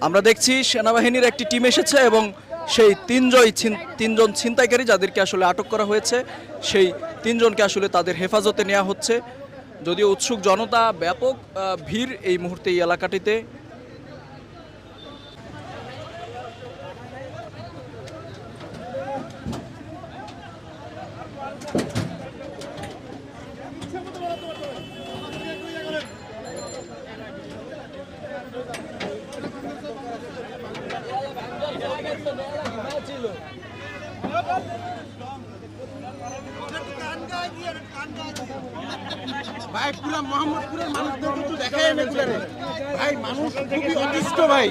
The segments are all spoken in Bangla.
আমরা দেখছি সেনাবাহিনীর একটি টিম এসেছে এবং সেই তিনজয় ছিন- তিনজন ছিনতাইকারী যাদেরকে আসলে আটক করা হয়েছে, সেই তিনজনকে আসলে তাদের হেফাজতে নেওয়া হচ্ছে। যদিও উৎসুক জনতা, ব্যাপক ভিড় এই মুহূর্তে এই এলাকাটিতে। ভাই পুরা মোহাম্মদপুরের মানুষদের কিন্তু দেখায় না এগুলারে ভাই মানুষ খুবই অতিষ্ঠ ভাই।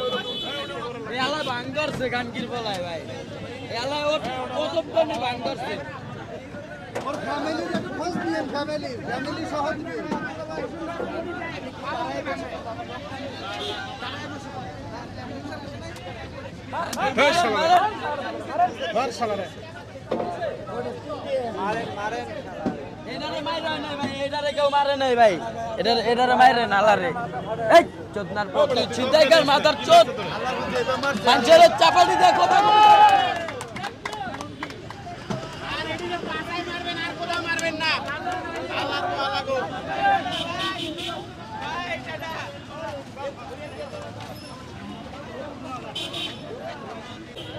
এলা ভাঙ করছে গানকির বলায় ভাই। এলা ও ও সব কোনে ভাঙ করছে এটারে মাইরা নাই ভাই এটারে কেউ মারে নাই ভাই। এটারে এটারে মাইরে না আলারে এই! চোদনার ছিনতাইকার মাথার চোদ। মানুষের দিয়ে কথা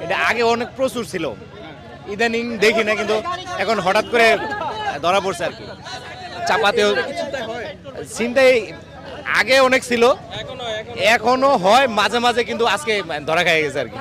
এটা আগে অনেক প্রচুর ছিল। ইদানিং দেখি না কিন্তু এখন হঠাৎ করে ধরা পড়ছে আর কি। চাপাতেও চিন্তাই আগে অনেক ছিল। এখনও হয় মাঝে মাঝে কিন্তু আজকে ধরা খাই গেছে আর কি।